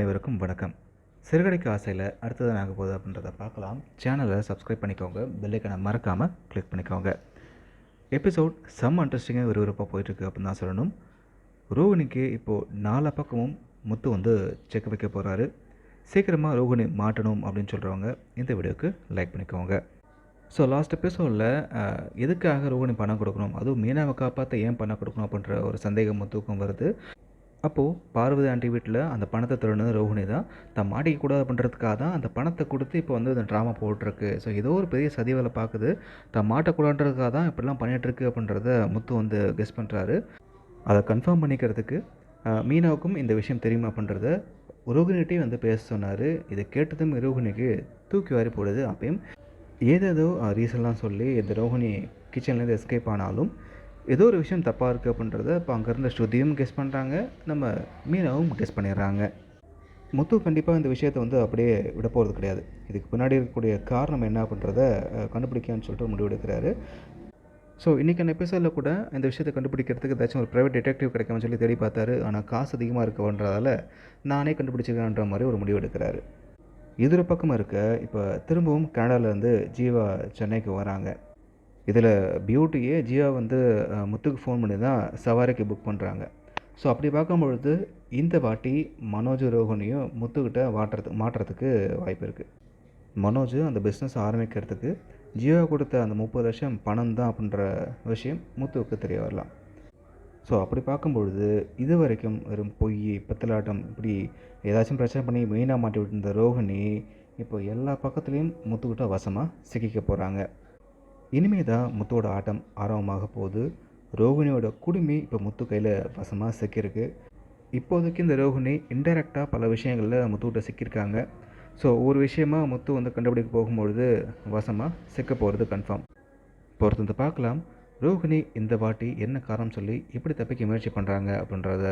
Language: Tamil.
அனைவருக்கும் வணக்கம். சிறுகடைக்கு ஆசையில் அடுத்தது ஆக போகுது அப்படின்றத பார்க்கலாம். சேனலை சப்ஸ்கிரைப் பண்ணிக்கோங்க. பெல்லைக்கனை மறக்காமல் கிளிக் பண்ணிக்கோங்க. எபிசோட் செம்ம இன்ட்ரெஸ்டிங்காக விறுவிறுப்பாக போயிட்டுருக்கு அப்படின்னு தான் சொல்லணும். ரோகிணிக்கு இப்போது நாலா பக்கமும் முத்து வந்து செக் வைக்க போகிறாரு சீக்கிரமாக ரோகிணி மாட்டணும் அப்படின்னு சொல்கிறவங்க இந்த வீடியோக்கு லைக் பண்ணிக்கோங்க. ஸோ லாஸ்ட் எபிசோடில் எதுக்காக ரோகிணி பணம் கொடுக்கணும்? அதுவும் மீனாவை காப்பாற்ற ஏன் பணம் கொடுக்கணும் அப்படின்ற ஒரு சந்தேகம் முத்துக்கும் வருது. அப்போது பார்வதி ஆண்டி வீட்டில் அந்த பணத்தை திருடுனது ரோஹிணி தான். தான் மாட்டிக்கக்கூடாது பண்ணுறதுக்காக தான் அந்த பணத்தை கொடுத்து இப்போ வந்து அந்த ட்ராமா போட்டிருக்கு. ஸோ ஏதோ ஒரு பெரிய சதி வேலை பார்க்குது. தான் மாட்டக்கூடாதுன்றதுக்காக தான் இப்படிலாம் பண்ணிகிட்ருக்கு அப்படின்றத முத்து வந்து கெஸ் பண்ணுறாரு அதை கன்ஃபார்ம் பண்ணிக்கிறதுக்கு மீனாவுக்கும் இந்த விஷயம் தெரியுமா அப்படின்றத ரோகிணிகிட்டே வந்து பேச சொன்னார். இதை கேட்டதும் ரோகிணிக்கு தூக்கி வாரி போடுது அப்பயும். ஏதேதோ ரீசன்லாம் சொல்லி இந்த ரோஹிணி கிச்சன்லேருந்து எஸ்கேப் ஆனாலும் ஏதோ ஒரு விஷயம் தப்பாக இருக்குது அப்படின்றத இப்போ அங்கேருந்து ஸ்ருதியும் கெஸ் பண்ணுறாங்க நம்ம மீனாவும் கெஸ் பண்ணிடுறாங்க. முத்து கண்டிப்பாக இந்த விஷயத்தை வந்து அப்படியே விட போகிறது கிடையாது. இதுக்கு பின்னாடி இருக்கக்கூடிய காரணம் என்ன அப்படின்றத அஹ், சொல்லிட்டு ஒரு முடிவு எடுக்கிறாரு. ஸோ இன்றைக்கான எபிசோடில் கூட இந்த விஷயத்தை கண்டுபிடிக்கிறதுக்கு ஏதாச்சும் ஒரு ப்ரைவேட் டிடெக்டிவ் கிடைக்கும்னு சொல்லி தேடி பார்த்தாரு. ஆனால் காசு அதிகமாக இருக்கன்றதால நானே கண்டுபிடிச்சிருக்கேன்ற மாதிரி ஒரு முடிவு எடுக்கிறாரு. இதொரு பக்கம் இருக்க இப்போ திரும்பவும் கனடாலேருந்து ஜீவா சென்னைக்கு வராங்க. இதில் பியூட்டியே ஜியா வந்து முத்துக்கு ஃபோன் பண்ணி தான் சவாரிக்கு புக் பண்ணுறாங்க ஸோ அப்படி பார்க்கும்பொழுது இந்த வாட்டி மனோஜ் ரோஹனியும் முத்துக்கிட்ட வாட்டுறது மாட்டுறதுக்கு வாய்ப்பு இருக்குது மனோஜ் அந்த பிஸ்னஸ் ஆரம்பிக்கிறதுக்கு ஜியோ கொடுத்த அந்த முப்பது லட்சம் பணம் தான் அப்படின்ற விஷயம் முத்துவுக்கு தெரிய வரலாம். ஸோ அப்படி பார்க்கும்பொழுது இது வரைக்கும் வெறும் பொய் பித்தலாட்டம் இப்படி ஏதாச்சும் பிரச்சனை பண்ணி மெயினாக மாட்டி விட்டுருந்த ரோஹிணி இப்போ எல்லா பக்கத்துலேயும் முத்துக்கிட்ட வசமாக சிக்கிக்க போகிறாங்க இனிமே தான் முத்தோட ஆட்டம் ஆரம்பமாக போகுது. ரோகிணியோட குடுமி இப்போ முத்து கையில் வசமாக சிக்கியிருக்கு. இப்போதைக்கு இந்த ரோகிணி இன்டெரக்டாக பல விஷயங்களில் முத்துக்கிட்ட சிக்கியிருக்காங்க. ஸோ ஒரு விஷயமாக முத்து வந்து கண்டுபிடிக்க போகும்பொழுது வசமாக சிக்க போகிறது கன்ஃபார்ம் பொறுத்து வந்து பார்க்கலாம். ரோகிணி இந்த வாட்டி என்ன காரணம் சொல்லி எப்படி தப்பிக்க முயற்சி பண்ணுறாங்க அப்படின்றத